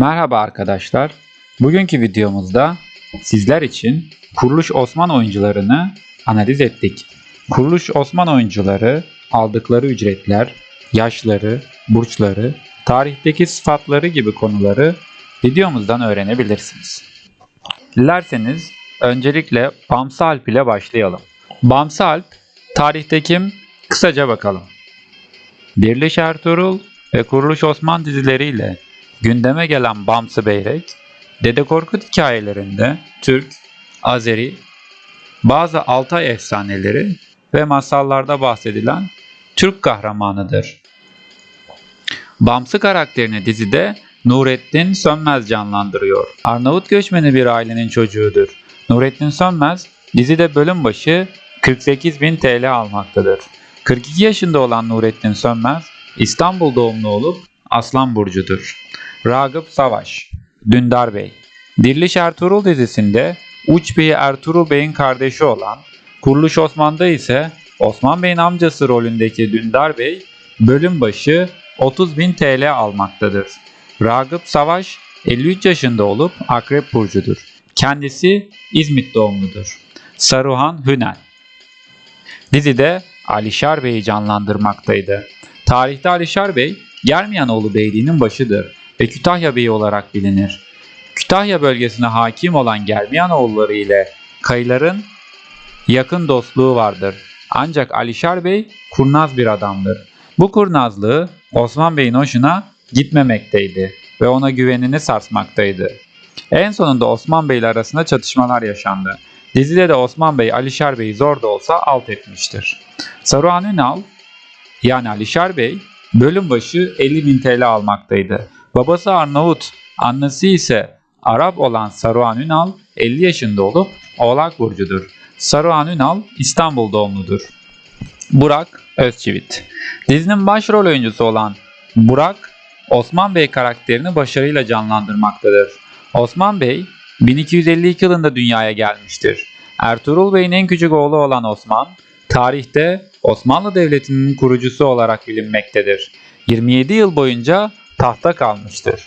Merhaba arkadaşlar. Bugünkü videomuzda sizler için Kuruluş Osman oyuncularını analiz ettik. Kuruluş Osman oyuncuları aldıkları ücretler, yaşları, burçları, tarihteki sıfatları gibi konuları videomuzdan öğrenebilirsiniz. Dilerseniz öncelikle Bamsı Alp ile başlayalım. Bamsı Alp tarihte kim? Kısaca bakalım. Diriliş Ertuğrul ve Kuruluş Osman dizileriyle gündeme gelen Bamsı Beyrek, Dede Korkut hikayelerinde Türk, Azeri, bazı Altay efsaneleri ve masallarda bahsedilen Türk kahramanıdır. Bamsı karakterini dizide Nurettin Sönmez canlandırıyor. Arnavut göçmeni bir ailenin çocuğudur. Nurettin Sönmez dizide bölüm başı 48.000 TL almaktadır. 42 yaşında olan Nurettin Sönmez İstanbul doğumlu olup Aslan Burcu'dur. Ragıp Savaş, Dündar Bey. Diriliş Ertuğrul dizisinde Uç Bey Ertuğrul Bey'in kardeşi olan, Kuruluş Osman'da ise Osman Bey'in amcası rolündeki Dündar Bey bölüm başı 30.000 TL almaktadır. Ragıp Savaş 53 yaşında olup Akrep Burcu'dur. Kendisi İzmit doğumludur. Saruhan Hünel. Dizide Alişar Bey'i canlandırmaktaydı. Tarihte Alişar Bey, Germiyanoğlu Beyliği'nin başıdır ve Kütahya Bey'i olarak bilinir. Kütahya bölgesine hakim olan Germiyanoğulları ile Kayıların yakın dostluğu vardır. Ancak Alişar Bey kurnaz bir adamdır. Bu kurnazlığı Osman Bey'in hoşuna gitmemekteydi ve ona güvenini sarsmaktaydı. En sonunda Osman Bey ile arasında çatışmalar yaşandı. Dizide de Osman Bey Alişar Bey'i zor da olsa alt etmiştir. Saruhan Ünal yani Alişar Bey bölüm başı 50 bin TL almaktaydı. Babası Arnavut, annesi ise Arap olan Saruhan Ünal 50 yaşında olup Oğlak Burcu'dur. Saruhan Ünal İstanbul doğumludur. Burak Özçivit Dizinin başrol oyuncusu olan Burak, Osman Bey karakterini başarıyla canlandırmaktadır. Osman Bey 1252 yılında dünyaya gelmiştir. Ertuğrul Bey'in en küçük oğlu olan Osman, tarihte Osmanlı Devleti'nin kurucusu olarak bilinmektedir. 27 yıl boyunca tahta kalmıştır.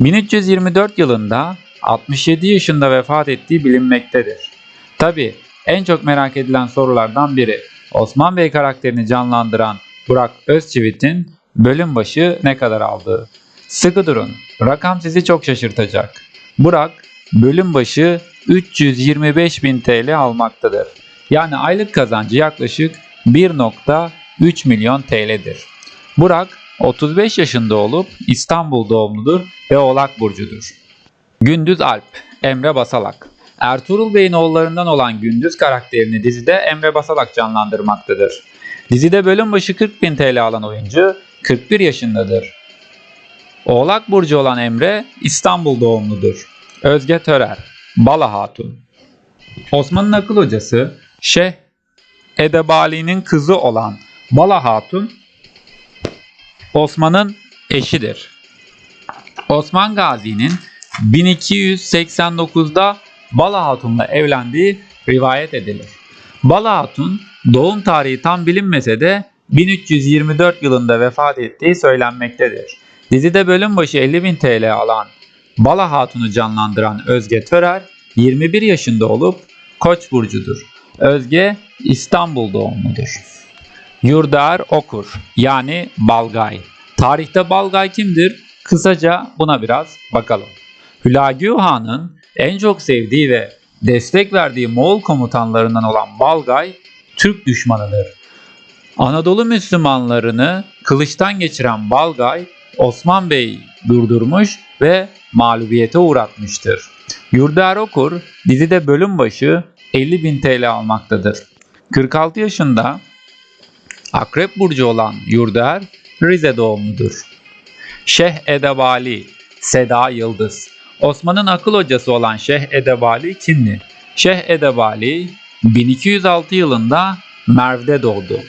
1324 yılında 67 yaşında vefat ettiği bilinmektedir. Tabi en çok merak edilen sorulardan biri Osman Bey karakterini canlandıran Burak Özçivit'in bölüm başı ne kadar aldığı. Sıkı durun, rakam sizi çok şaşırtacak. Burak bölüm başı 325 bin TL almaktadır. Yani aylık kazancı yaklaşık 1.3 milyon TL'dir. Burak 35 yaşında olup İstanbul doğumludur ve Oğlak Burcu'dur. Gündüz Alp, Emre Basalak. Ertuğrul Bey'in oğullarından olan Gündüz karakterini dizide Emre Basalak canlandırmaktadır. Dizide bölüm başı 40 bin TL alan oyuncu 41 yaşındadır. Oğlak Burcu olan Emre İstanbul doğumludur. Özge Törer, Bala Hatun. Osman'ın akıl hocası Şeyh Edebali'nin kızı olan Bala Hatun Osman'ın eşidir. Osman Gazi'nin 1289'da Bala Hatun'la evlendiği rivayet edilir. Bala Hatun doğum tarihi tam bilinmese de 1324 yılında vefat ettiği söylenmektedir. Dizide bölüm başı 50.000 TL alan Bala Hatun'u canlandıran Özge Törer 21 yaşında olup Koç burcudur. Özge İstanbul doğumludur. Yurdar Okur yani Balgay. Tarihte Balgay kimdir? Kısaca buna biraz bakalım. Hülagü Han'ın en çok sevdiği ve destek verdiği Moğol komutanlarından olan Balgay Türk düşmanıdır. Anadolu Müslümanlarını kılıçtan geçiren Balgay Osman Bey durdurmuş ve mağlubiyete uğratmıştır. Yurder Okur dizide bölüm başı 50 bin TL almaktadır. 46 yaşında Akrep Burcu olan Yurder Rize doğumludur. Şeyh Edebali Seda Yıldız Osman'ın akıl hocası olan Şeyh Edebali kimdi? Şeyh Edebali 1206 yılında Merv'de doğdu.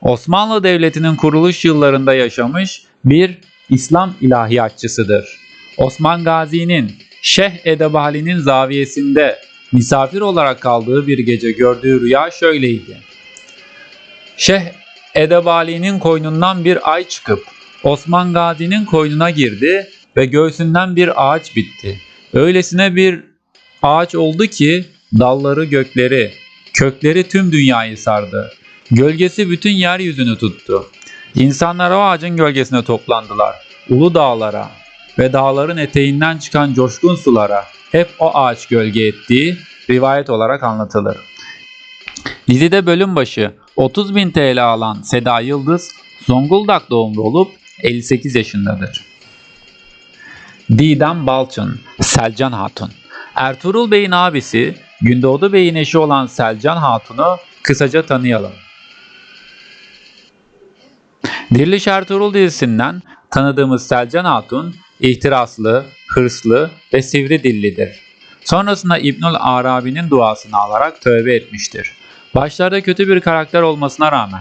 Osmanlı Devleti'nin kuruluş yıllarında yaşamış bir İslam ilahiyatçısıdır. Osman Gazi'nin Şeyh Edebali'nin zaviyesinde misafir olarak kaldığı bir gece gördüğü rüya şöyleydi. Şeyh Edebali'nin koynundan bir ay çıkıp Osman Gazi'nin koynuna girdi ve göğsünden bir ağaç bitti. Öylesine bir ağaç oldu ki dalları gökleri, kökleri tüm dünyayı sardı. Gölgesi bütün yeryüzünü tuttu. İnsanlar o ağacın gölgesine toplandılar. Ulu dağlara ve dağların eteğinden çıkan coşkun sulara hep o ağaç gölge ettiği rivayet olarak anlatılır. Dizide bölüm başı 30 bin TL alan Seda Yıldız Zonguldak doğumlu olup 58 yaşındadır. Didem Balçın, Selcan Hatun. Ertuğrul Bey'in abisi, Gündoğdu Bey'in eşi olan Selcan Hatun'u kısaca tanıyalım. Diriliş Ertuğrul dizisinden tanıdığımız Selcan Hatun, ihtiraslı, hırslı ve sivri dillidir. Sonrasında İbnül Arabi'nin duasını alarak tövbe etmiştir. Başlarda kötü bir karakter olmasına rağmen.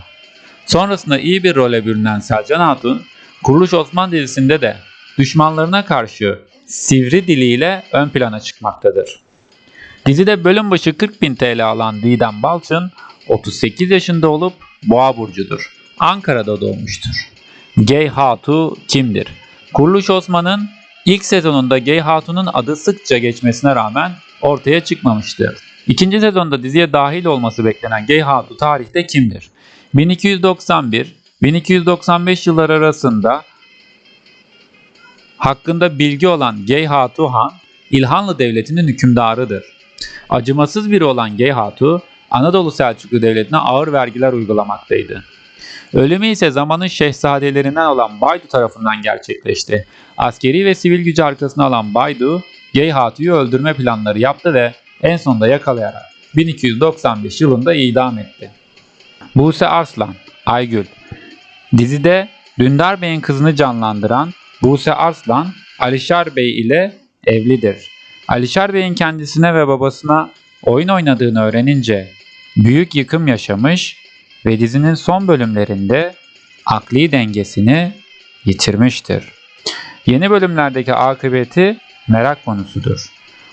Sonrasında iyi bir role bürünen Selcan Hatun, Kuruluş Osman dizisinde de düşmanlarına karşı sivri diliyle ön plana çıkmaktadır. Dizide bölüm başı 40 bin TL alan Didem Balçın 38 yaşında olup boğa burcudur. Ankara'da doğmuştur. Gay Hatu kimdir? Kuruluş Osman'ın ilk sezonunda Gay Hatun'un adı sıkça geçmesine rağmen ortaya çıkmamıştı. İkinci sezonda diziye dahil olması beklenen Gay Hatu tarihte kimdir? 1291-1295 yılları arasında hakkında bilgi olan Gey Hatu Han, İlhanlı Devleti'nin hükümdarıdır. Acımasız biri olan Gey Hatu, Anadolu Selçuklu Devleti'ne ağır vergiler uygulamaktaydı. Ölümü ise zamanın şehzadelerinden olan Baydu tarafından gerçekleşti. Askeri ve sivil gücü arkasına alan Baydu, Gey Hatu'yu öldürme planları yaptı ve en sonunda yakalayarak 1295 yılında idam etti. Buse Arslan, Aygül Dizide Dündar Bey'in kızını canlandıran Buse Arslan, Alişar Bey ile evlidir. Alişar Bey'in kendisine ve babasına oyun oynadığını öğrenince büyük yıkım yaşamış ve dizinin son bölümlerinde akli dengesini yitirmiştir. Yeni bölümlerdeki akıbeti merak konusudur.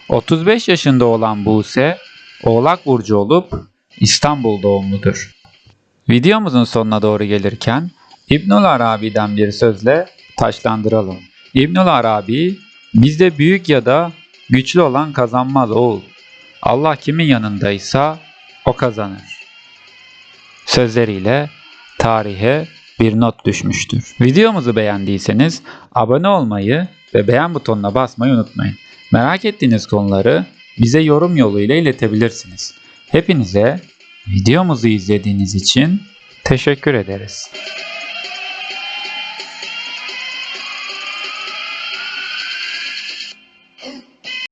35 yaşında olan Buse, Oğlak Burcu olup İstanbul doğumludur. Videomuzun sonuna doğru gelirken İbnül Arabi'den bir sözle taşlandıralım. İbnül Arabi bizde büyük ya da güçlü olan kazanmaz oğul. Allah kimin yanındaysa o kazanır. Sözleriyle tarihe bir not düşmüştür. Videomuzu beğendiyseniz abone olmayı ve beğen butonuna basmayı unutmayın. Merak ettiğiniz konuları bize yorum yoluyla iletebilirsiniz. Hepinize videomuzu izlediğiniz için teşekkür ederiz.